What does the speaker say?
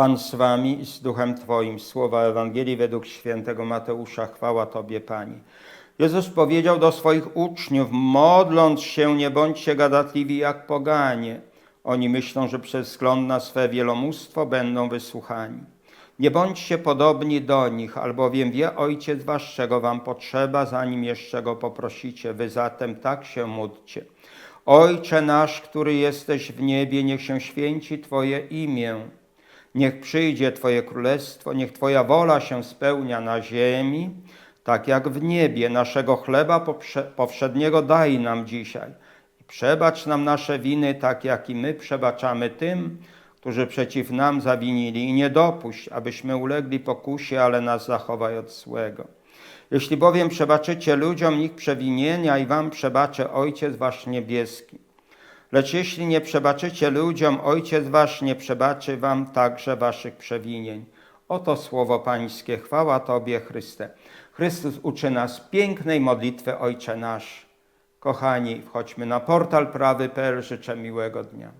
Pan z wami i z duchem Twoim. Słowa Ewangelii według świętego Mateusza. Chwała Tobie, Pani. Jezus powiedział do swoich uczniów, modląc się, nie bądźcie gadatliwi jak poganie. Oni myślą, że przez wzgląd na swe wielomóstwo będą wysłuchani. Nie bądźcie podobni do nich, albowiem wie Ojciec wasz, czego wam potrzeba, zanim jeszcze go poprosicie. Wy zatem tak się módlcie. Ojcze nasz, który jesteś w niebie, niech się święci Twoje imię. Niech przyjdzie Twoje królestwo, niech Twoja wola się spełnia na ziemi, tak jak w niebie. Naszego chleba powszedniego daj nam dzisiaj. Przebacz nam nasze winy, tak jak i my przebaczamy tym, którzy przeciw nam zawinili. I nie dopuść, abyśmy ulegli pokusie, ale nas zachowaj od złego. Jeśli bowiem przebaczycie ludziom ich przewinienia i wam przebaczy Ojciec Wasz Niebieski. Lecz jeśli nie przebaczycie ludziom, Ojciec Wasz nie przebaczy wam także waszych przewinień. Oto słowo Pańskie. Chwała Tobie, Chryste. Chrystus uczy nas pięknej modlitwy Ojcze nasz. Kochani, wchodźmy na portal prawy.pl. Życzę miłego dnia.